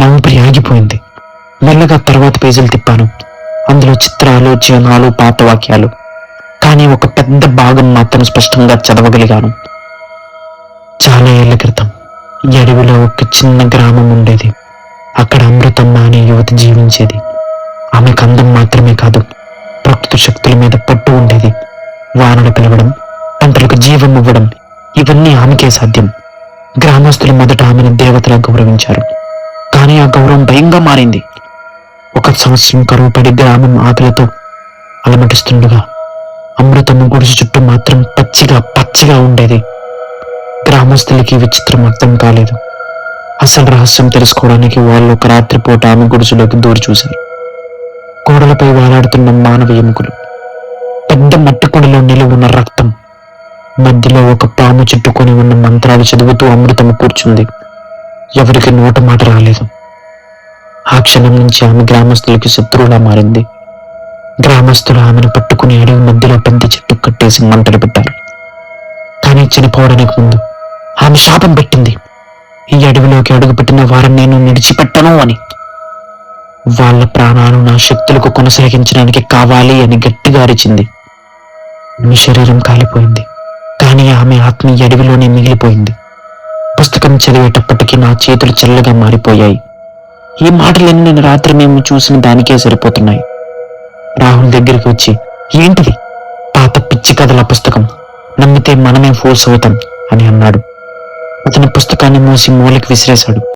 నా ఊపిరి ఆగిపోయింది. మెల్లగా తర్వాత పేజీలు తిప్పాను. అందులో చిత్రాలు చిహ్నాలు పాత వాక్యాలు. కానీ ఒక పెద్ద భాగం మాత్రం స్పష్టంగా చదవగలిగాను. చాలా ఏళ్ళ క్రితం ఈ అడవిలో ఒక చిన్న గ్రామం ఉండేది. అక్కడ అమృతమ్మ అనే యువతి జీవించేది. ఆమెకు అందం మాత్రమే కాదు ప్రకృతి శక్తుల మీద పట్టు ఉండేది. వానలు పిలవడం పంటలకు జీవం ఇవ్వడం ఇవన్నీ ఆమెకే సాధ్యం. గ్రామస్తులు మొదట ఆమెను దేవతలా గౌరవించారు. కానీ ఆ గౌరవం భయంగా మారింది. ఒక సంవత్సరం కరువు పడి గ్రామం ఆకలితో అలమటిస్తుండగా అమృతమ్మ గుడిసి చుట్టూ మాత్రం పచ్చిగా పచ్చిగా ఉండేది. గ్రామస్తులకి విచిత్రం అర్థం కాలేదు. అసలు రహస్యం తెలుసుకోవడానికి వాళ్ళు ఒక రాత్రిపూట ఆమె గుడిసెలోకి దూరి చూశారు. గోడలపై వేలాడుతున్న మానవ ఎముకలు పెద్ద మట్టి కుండలో నిలువున్న రక్తం మధ్యలో ఒక పాము చుట్టుకొని ఉన్న మంత్రాలు చదువుతూ అమృతము కూర్చుంది. ఎవరికి నోట మాట రాలేదు. ఆ క్షణం నుంచి ఆమె గ్రామస్తులకి శత్రువులా మారింది. గ్రామస్తులు ఆమెను పట్టుకుని అడవి మధ్యలో పెద్ద చెట్టు కట్టేసి మంటలు పెట్టారు. కానీ చనిపోవడానికి ముందు ఆమె శాపం పెట్టింది. ఈ అడవిలోకి అడుగుపెట్టిన వారిని నేను విడిచిపెట్టను అని. వాళ్ళ ప్రాణాలు నా శక్తులకు కొనసాగించడానికి కావాలి అని గట్టిగా అరిచింది. ఆమె శరీరం కాలిపోయింది. కానీ ఆమె ఆత్మ అడవిలోనే మిగిలిపోయింది. పుస్తకం చదివేటప్పటికీ నా చేతులు చల్లగా మారిపోయాయి. ఈ మాటలన్నీ నేను రాత్రి మేము చూసిన దానికే సరిపోతున్నాయి. రాహుల్ దగ్గరికి వచ్చి ఏంటిది? పాత పిచ్చి కథల పుస్తకం. నమ్మితే మనమే ఫోర్స్ అవుతాం అని అన్నాడు. అతని పుస్తకాన్ని మూసి మూలకి విసిరేశాడు.